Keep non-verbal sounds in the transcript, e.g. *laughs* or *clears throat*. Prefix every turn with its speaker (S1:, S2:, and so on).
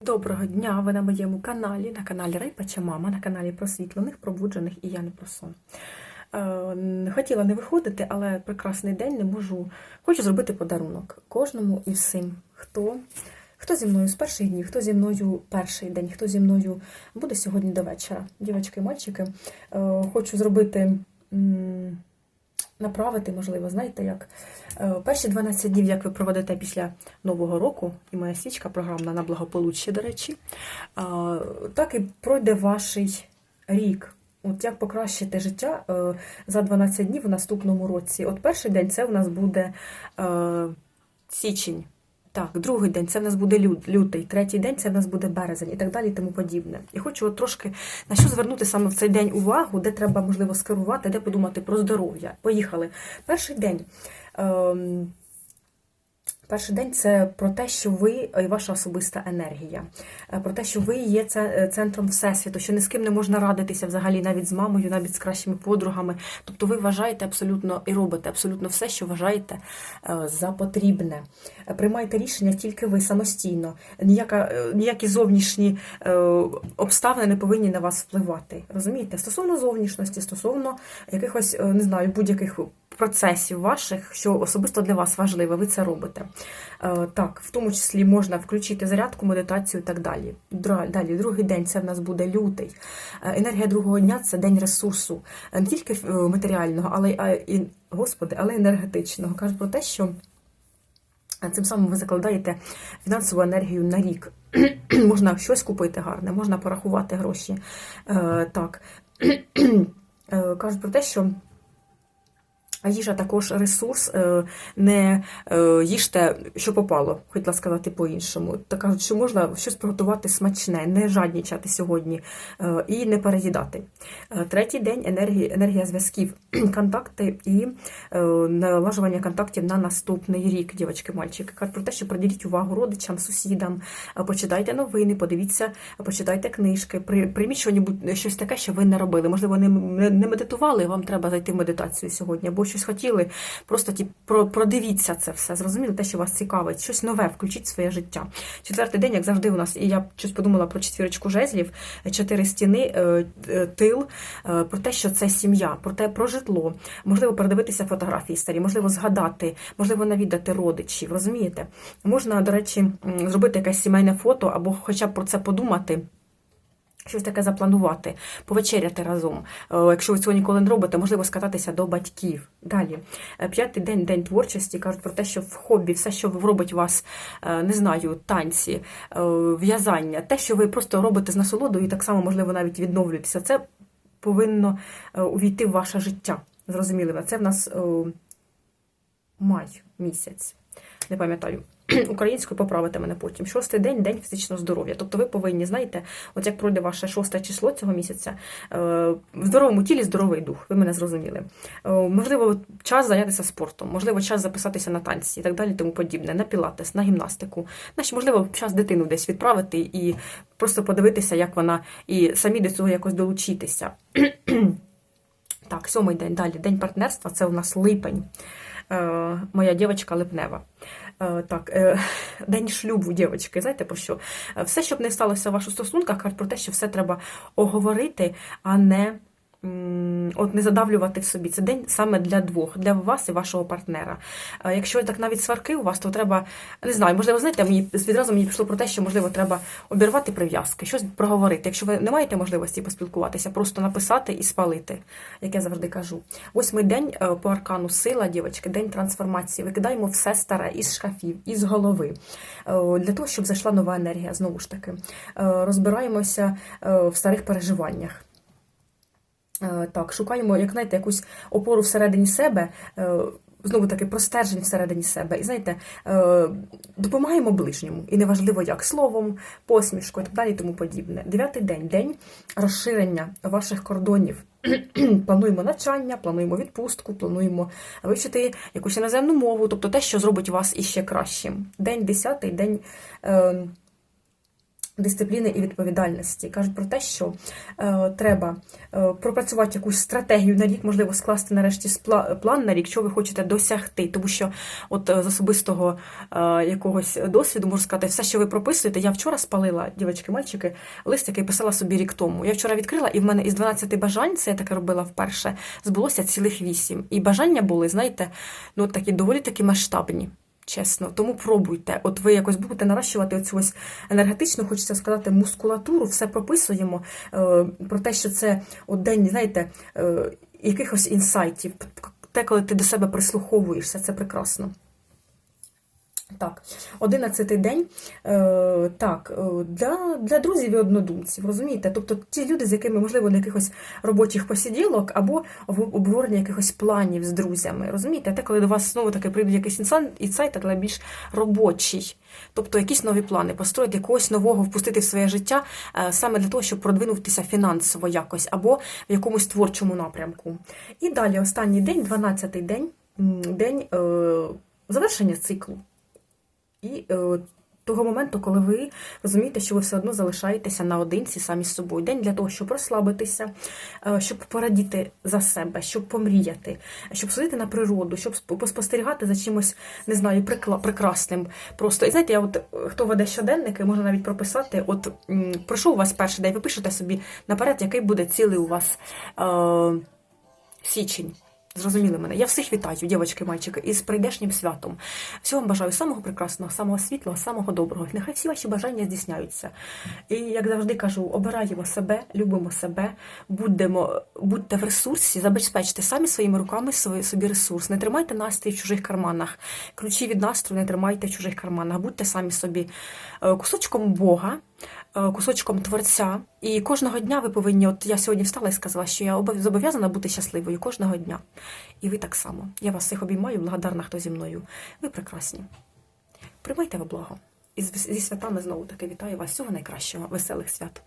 S1: Доброго дня! Ви на моєму каналі, на каналі Райпача Мама, на каналі просвітлених, пробуджених і я не про сон. Е, Хотіла не виходити, але прекрасний день не можу. Хочу зробити подарунок кожному і всім, хто, хто зі мною з перших днів, хто зі мною перший день, хто зі мною буде сьогодні до вечора. Дівчатки і мальчики, е, хочу зробити. Направити, можливо, знаєте, як Е, перші 12 днів, як ви проведете після Нового року, і моя січка програмна на благополуччя, до речі, так і пройде ваш рік. От як покращити життя е, за 12 днів у наступному році. От перший день це у нас буде е, січень. Так, другий день це в нас буде лю- лютий, третій день це в нас буде березень і так далі, і тому подібне. І хочу от трошки на що звернути саме в цей день увагу, де треба, можливо, скерувати, де подумати про здоров'я. Поїхали. Перший день. Ем, Перший день це про те, що ви і ваша особиста енергія, Е, про те, що ви є е, центром всесвіту, що ні з ким не можна радитися взагалі, навіть з мамою, навіть з кращими подругами. Тобто ви вважаєте абсолютно і робите абсолютно все, що вважаєте е, за потрібне. Е, Приймайте рішення тільки ви самостійно. Ніяка, е, ніякі зовнішні е, обставини не повинні на вас впливати. Розумієте? Стосовно зовнішності, стосовно якихось, е, не знаю, будь-яких процесів ваших, що особисто для вас важливе, ви це робите. Е, Так, в тому числі можна включити зарядку, медитацію і так далі. Далі, другий день це в нас буде лютий. Е, Енергія другого дня це день ресурсу, Е, не тільки матеріального, але й господи, але й енергетичного. Кажуть про те, що цим самим ви закладаєте фінансову енергію на рік. *clears throat* можна щось купити гарне, можна порахувати гроші. Так. *clears throat* Кажуть про те, що їжа також ресурс, е, не е, їжте, що попало, хотіла сказати по-іншому. Так кажуть, що можна щось приготувати смачне, не жаднічати сьогодні е, і не переїдати. Третій день енергія, енергія зв'язків, *clears throat* контакти і налажування контактів на наступний рік, дівчатки, мальчики. Кажуть про те, що приділіть увагу родичам, сусідам, почитайте новини, подивіться, почитайте книжки, при- прийміть щось, таке, що ви не робили. Можливо, не медитували, вам треба зайти в медитацію сьогодні, або щось хотіли. Просто ті, про, продивіться це все, зрозуміли те, що вас цікавить, щось нове, включіть в своє життя. Четвертий день, як завжди, у нас, і я щось подумала про четвірочку жезлів, чотири стіни, е, е, тил, е, про те, що це сім'я, про те, про житло. Можливо, передивитися фотографії старі, можливо, згадати, можливо, навідати родичів. Розумієте? Можна, до речі, зробити якесь сімейне фото, або хоча б про це подумати. Щось таке запланувати, повечеряти разом. Е, Якщо ви цього ніколи не робите, можливо, скататися до батьків. Далі. Е, П'ятий день, день творчості, кажуть про те, що в хобі, все, що робить вас, е, не знаю, танці, в'язання, те, що ви просто робите з насолодою, і так само, можливо, навіть відновлюєтеся, це повинно увійти в ваше життя. Зрозуміли, це в нас май місяць. Не пам'ятаю. *clears throat* Українською поправите мене потім. Шостий день день фізичного здоров'я. Тобто ви повинні, знаєте, от як пройде ваше шосте число цього місяця, е, в здоровому тілі здоровий дух. Ви мене зрозуміли. Е, Можливо, час зайнятися спортом, можливо, час записатися на танці і так далі, тому подібне, на пілатес, на гімнастику. Значить, можливо, час дитину десь відправити і просто подивитися, як вона, і самі до цього якось долучитися. *clears throat* Так, сьомий день далі. День партнерства це у нас липень. Е, моя дівчинка липнева. Е, так, е, *laughs* день шлюбу, дівчатки, знаєте про що? Е, Все, щоб не сталося в ваших стосунках, про те, що все треба оговорити, а не. От не задавлювати в собі. Це день саме для двох, для вас і вашого партнера. Е, Якщо так навіть сварки у вас, то треба, не знаю, можливо, знаєте, мені відразу мені пішло про те, що можливо треба обірвати прив'язки, щось проговорити. Якщо ви не маєте можливості поспілкуватися, просто написати і спалити, як я завжди кажу. Восьмий день е, по аркану сила, дівчатки, день трансформації. Викидаємо все старе із шкафів, із голови, е, для того, щоб зайшла нова енергія. Знову ж таки, розбираємося в старих переживаннях. Е, Так, шукаємо, як знаєте, якусь опору всередині себе, е, знову таки простержень всередині себе. І знаєте, е, допомагаємо ближньому. І неважливо як словом, посмішкою і так далі, і тому подібне. Дев'ятий день день розширення ваших кордонів. *clears throat* плануємо навчання, плануємо відпустку, плануємо вивчити якусь іноземну мову, тобто те, що зробить вас іще кращим. День десятий, день. Дисципліни і відповідальності кажуть про те, що е, треба е, пропрацювати якусь стратегію на рік, можливо, скласти нарешті спла- план на рік, що ви хочете досягти. Тому що, от е, з особистого е, якогось досвіду можу сказати, все, що ви прописуєте, я вчора спалила, дівчатки, мальчики, лист, який писала собі рік тому. Я вчора відкрила, і в мене із 12 бажань, це я таке робила вперше, збулося цілих 8. І бажання були, знаєте, ну такі доволі таки масштабні. Чесно, тому пробуйте. От ви якось будете наращувати оцю ось енергетичну, хочеться сказати, мускулатуру, все прописуємо е, про те, що це от день, знаєте, е, якихось інсайтів. Те, коли ти до себе прислуховуєшся, це прекрасно. Так, одинадцятий день. Е, так, е, для, для друзів і однодумців, розумієте? Тобто ті люди, з якими, можливо, на якихось робочих посиділок або в обговорення якихось планів з друзями. Розумієте? Те, коли до вас знову таки прийде якийсь інсайт, але більш робочий. Тобто якісь нові плани, построїти якогось нового, впустити в своє життя е, саме для того, щоб продвинутися фінансово якось, або в якомусь творчому напрямку. І далі останній день, 12-й день, день е, завершення циклу. І е, того моменту, коли ви розумієте, що ви все одно залишаєтеся наодинці самі з собою. День для того, щоб розслабитися, е, щоб порадіти за себе, щоб помріяти, щоб сходити на природу, щоб сп- поспостерігати за чимось, не знаю, прекрасним. Просто і знаєте, я от хто веде щоденники, можна навіть прописати. От пройшов у вас перший день, ви пишете собі наперед, який буде цілий у вас е, січень. Зрозуміли мене. Я всіх вітаю, дівчатки, мальчики, із прийдешнім святом. Всього вам бажаю самого прекрасного, самого світлого, самого доброго. Нехай всі ваші бажання здійсняються. І як завжди кажу, обираємо себе, любимо себе, будемо, будьте в ресурсі, забезпечте самі своїми руками свої- собі ресурс. Не тримайте настрій в чужих карманах. Ключі від настрою не тримайте в чужих карманах. Будьте самі собі е, кусочком Бога. Е, Кусочком творця, і кожного дня ви повинні. От я сьогодні встала і сказала, що я зобов'язана бути щасливою кожного дня. І ви так само. Я вас всіх обіймаю, благодарна, хто зі мною. Ви прекрасні. Приймайте ви благо. І зі святами знову таки вітаю вас. Всього найкращого, веселих свят.